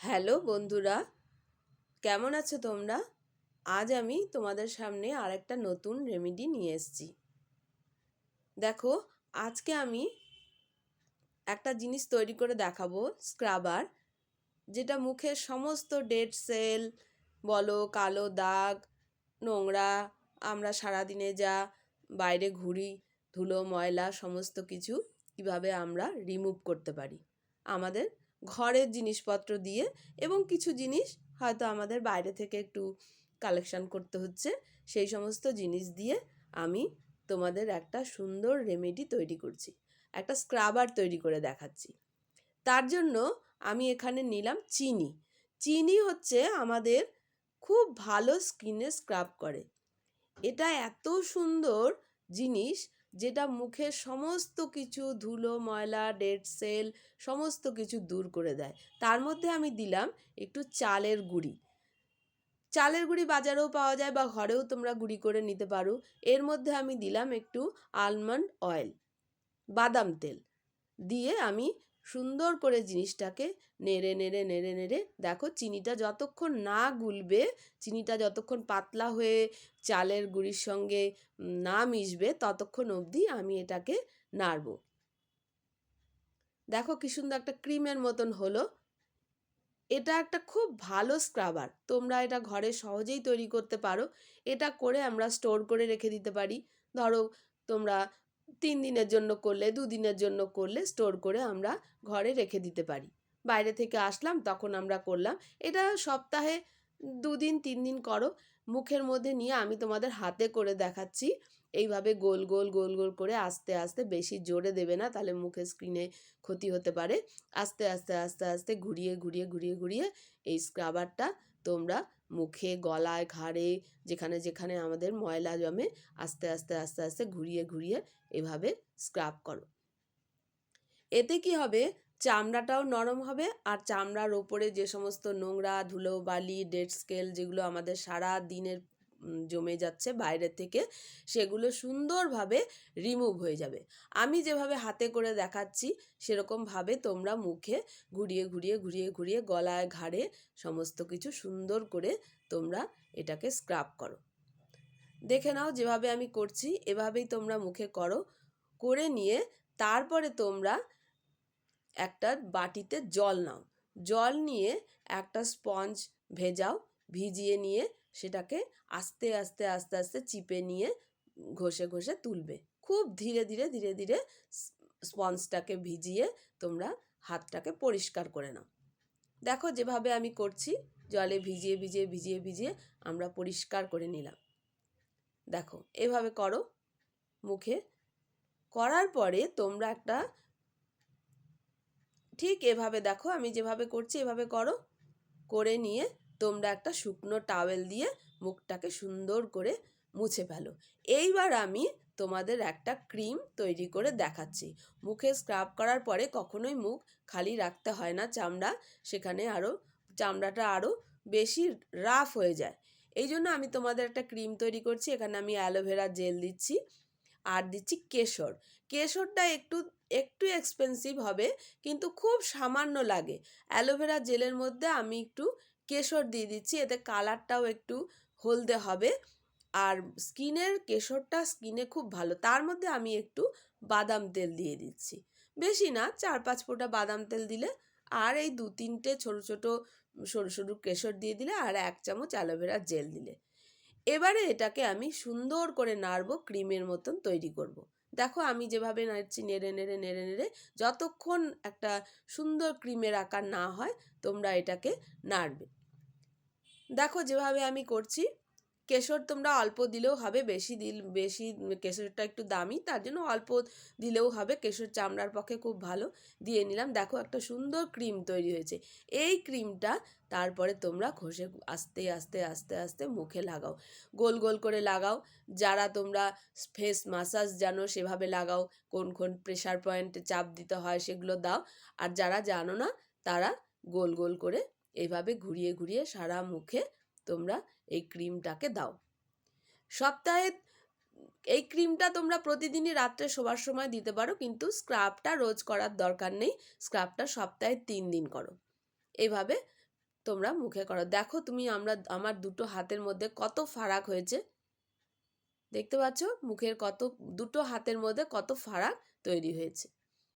Hello বন্ধুরা, কেমন আছো তোমরা? আজ আমি তোমাদের সামনে আরেকটা নতুন রেমেডি নিয়ে এসেছি। দেখো, আজকে আমি একটা জিনিস তৈরি করে দেখাবো স্ক্রাবার যেটা মুখের সমস্ত ডেড সেল বলো কালো দাগ, নোংরা, আমরা সারাদিনে যা বাইরে ঘুরি, ধুলো, ময়লা, সমস্ত কিছু কীভাবে আমরা রিমুভ করতে পারি। আমাদের ঘরের জিনিসপত্র দিয়ে এবং কিছু জিনিস হয়তো আমাদের বাইরে থেকে একটু কালেকশন করতে হচ্ছে, সেই সমস্ত জিনিস দিয়ে আমি তোমাদের একটা সুন্দর রেমেডি তৈরি করছি, একটা স্ক্রাবার তৈরি করে দেখাচ্ছি। তার জন্য আমি এখানে নিলাম চিনি। চিনি হচ্ছে আমাদের খুব ভালো স্কিনে স্ক্রাব করে। এটা এত সুন্দর জিনিস যেটা মুখের সমস্ত কিছু ধুলো, ময়লা ডেড সেল সমস্ত কিছু দূর করে দেয়। তার মধ্যে আমি দিলাম একটু চালের গুঁড়ি। চালের গুঁড়ি বাজারেও পাওয়া যায় বা ঘরেও তোমরা গুঁড়ি করে নিতে পারো। এর মধ্যে আমি দিলাম একটু আলমন্ড অয়েল বাদাম তেল। দিয়ে আমি সুন্দর করে জিনিসটাকে নেড়ে নেড়ে নেড়ে নেড়ে, দেখো চিনিটা যতক্ষণ না গুলবে, চিনিটা যতক্ষণ পাতলা হয়ে চালের গুঁড়ির সঙ্গে না মিশবে, ততক্ষণ অবধি আমি এটাকে নাড়ব। দেখো কি সুন্দর একটা ক্রিমের মতন হলো। এটা একটা খুব ভালো স্ক্রাবার। তোমরা এটা ঘরে সহজেই তৈরি করতে পারো। এটা করে আমরা স্টোর করে রেখে দিতে পারি। ধরো তোমরা তিন দিনের জন্য করলে দুদিনের জন্য করলে স্টোর করে আমরা ঘরে রেখে দিতে পারি। বাইরে থেকে আসলাম, তখন আমরা করলাম। এটা সপ্তাহে দুদিন তিন দিন করো। মুখের মধ্যে নিয়ে আমি তোমাদের হাতে করে দেখাচ্ছি। এইভাবে গোল গোল গোল গোল করে আস্তে আস্তে বেশি জোরে দেবে না, তাহলে মুখের স্ক্রিনে ক্ষতি হতে পারে। আস্তে আস্তে আস্তে আস্তে ঘুরিয়ে ঘুরিয়ে ঘুরিয়ে ঘুরিয়ে এই স্ক্রাবারটা তোমরা মুখে, গলায়, ঘাড়ে, যেখানে যেখানে আমাদের ময়লা জমে, আস্তে আস্তে আস্তে আস্তে ঘুরিয়ে ঘুরিয়ে এভাবে স্ক্রাব করো। এতে কি হবে? চামড়াটাও নরম হবে আর চামড়ার ওপরে যে সমস্ত নোংরা ধুলো, বালি, ডেড স্কেল যেগুলো আমাদের সারা দিনের জমে যাচ্ছে বাইরে থেকে, সেগুলো সুন্দরভাবে রিমুভ হয়ে যাবে। আমি যেভাবে হাতে করে দেখাচ্ছি, সেরকমভাবে তোমরা মুখে ঘুরিয়ে ঘুরিয়ে ঘুরিয়ে ঘুরিয়ে গলায় ঘাড়ে সমস্ত কিছু সুন্দর করে তোমরা এটাকে স্ক্রাব করো। দেখে নাও যেভাবে আমি করছি, এভাবেই তোমরা মুখে করো। করে নিয়ে তারপরে তোমরা একটা বাটিতে জল নাও। জল নিয়ে একটা স্পঞ্জ ভেজাও, ভিজিয়ে নিয়ে সেটাকে আস্তে আস্তে আস্তে আস্তে চিপে নিয়ে ঘষে ঘষে তুলবে। খুব ধীরে ধীরে ধীরে ধীরে স্পঞ্জটাকে ভিজিয়ে তোমরা হাতটাকে পরিষ্কার করে নাও। দেখো যেভাবে আমি করছি, জলে ভিজিয়ে ভিজিয়ে ভিজিয়ে ভিজিয়ে আমরা পরিষ্কার করে নিলাম। দেখো, এভাবে করো। মুখে করার পরে তোমরা একটা ঠিক এভাবে দেখো, আমি যেভাবে করছি এভাবে করো। করে নিয়ে তোমরা একটা শুকনো টাওয়েল দিয়ে মুখটাকে সুন্দর করে মুছে ফেলো। এইবার আমি তোমাদের একটা ক্রিম তৈরি করে দেখাচ্ছি। মুখে স্ক্রাব করার পরে কখনোই মুখ খালি রাখতে হয় না, চামড়া সেখানে আরও চামড়াটা আরও বেশি রাফ হয়ে যায়। এই জন্য আমি তোমাদের একটা ক্রিম তৈরি করছি। এখানে আমি অ্যালোভেরা জেল দিচ্ছি আর দিচ্ছি কেশর। কেশরটা একটু একটু এক্সপেন্সিভ হবে, কিন্তু খুব সামান্য লাগে। অ্যালোভেরা জেলের মধ্যে আমি একটু কেশর দিয়ে দিচ্ছি, এতে কালারটাও একটু হলদে হবে। আর স্কিনের কেশরটা স্কিনে খুব ভালো, তার মধ্যে আমি একটু বাদাম তেল দিয়ে দিচ্ছি। বেশি না, চার পাঁচ ফোঁটা বাদাম তেল দিলে, আর এই দু তিনটে ছোটো ছোটো সরু সরু কেশর দিয়ে দিলে, আর এক চামচ অ্যালোভেরা জেল দিলে। এবারে এটাকে আমি সুন্দর করে নাড়বো, ক্রিমের মতন তৈরি করব। দেখো আমি যেভাবে নাড়ছি, নেড়ে নেড়ে নেড়ে নেড়ে, যতক্ষণ একটা সুন্দর ক্রিমের আকার না হয়, তোমরা এটাকে নাড়বে। দেখো যেভাবে আমি করছি, কেশর তোমরা অল্প দিলেও হবে বেশি দিল, বেশি কেশরটা একটু দামি, তার জন্য অল্প দিলেও হবে, কেশর চামড়ার পক্ষে খুব ভালো, দিয়ে নিলাম। দেখো একটা সুন্দর ক্রিম তৈরি হয়েছে। এই ক্রিমটা তারপরে তোমরা ঘষে আস্তে আস্তে আস্তে আস্তে মুখে লাগাও। গোল গোল করে লাগাও। যারা তোমরা ফেস মাসাজ জানো, সেভাবে লাগাও। কোন কোন প্রেশার পয়েন্টে চাপ দিতে হয় সেগুলো দাও। আর যারা জানো না, তারা গোল গোল করে এইভাবে ঘুরিয়ে ঘুরিয়ে সারা মুখে তোমরা এই ক্রিমটাকে দাও। সপ্তাহে এই ক্রিমটা তোমরা প্রতিদিনই রাত্রে শোবার সময় দিতে পারো, কিন্তু স্ক্রাবটা রোজ করার দরকার নেই। স্ক্রাবটা সপ্তাহে তিন দিন করো। এইভাবে তোমরা মুখে করো। দেখো তুমি আমরা, আমার দুটো হাতের মধ্যে কত ফারাক হয়েছে। দেখতে পাচ্ছ? মুখের কত, দুটো হাতের মধ্যে কত ফারাক তৈরি হয়েছে।